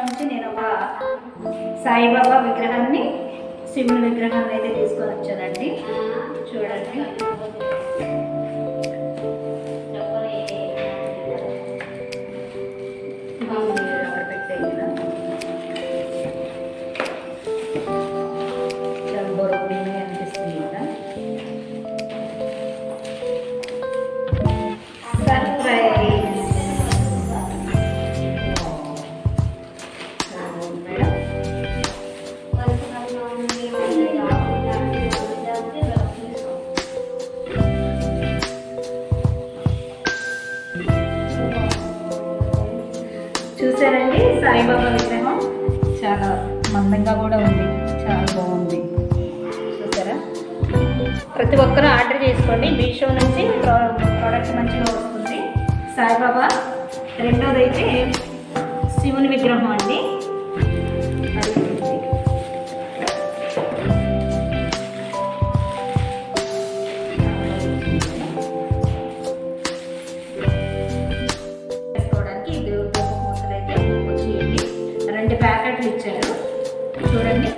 నుంచి నేను ఒక సాయిబాబా విగ్రహాన్ని శివుని విగ్రహాన్ని అయితే తీసుకొని వచ్చానండి. చూడండి. ఇది చూసారండి? సాయిబాబా విగ్రహం చాలా మందంగా కూడా ఉంది. చాలా బాగుంది. చూసారా? ప్రతి ఒక్కరూ ఆర్డర్ చేసుకోండి. మీషో నుంచి ప్రో- ప్రోడక్ట్ మంచిగా వస్తుంది. సాయిబాబా రెండోది అయితే శివుని విగ్రహం అండి. ప్యాకెట్లు ఇచ్చారు. చూడండి.